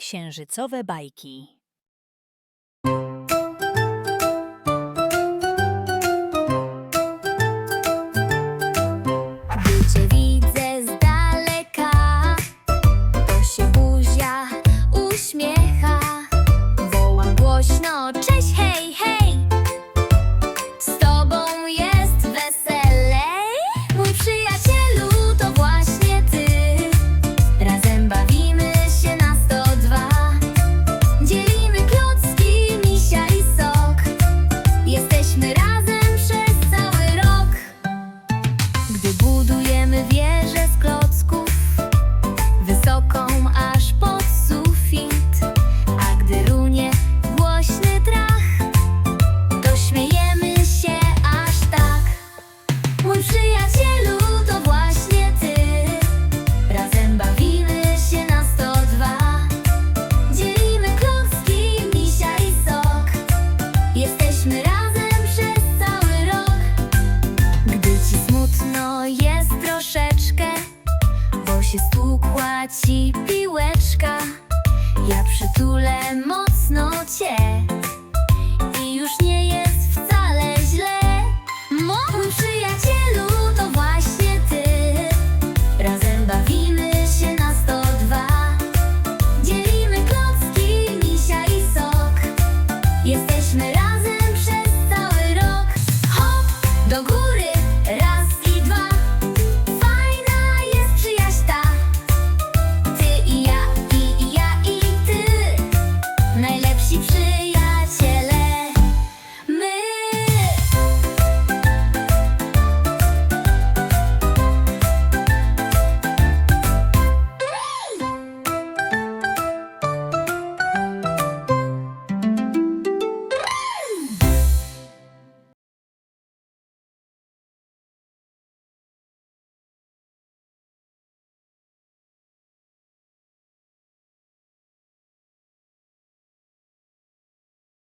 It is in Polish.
Księżycowe bajki. Uśmiecha. Wołam głośno, cześć, hej, aż pod sufit, a gdy runie głośny trach, to śmiejemy się aż tak. Mój przyjacielu, to właśnie ty. Razem bawimy się na 102. Dzielimy klocki, misia i sok. Jesteśmy razem przez cały rok. Gdy ci smutno jest troszeczkę, się stukła ci piłeczka, ja przytulę mocno cię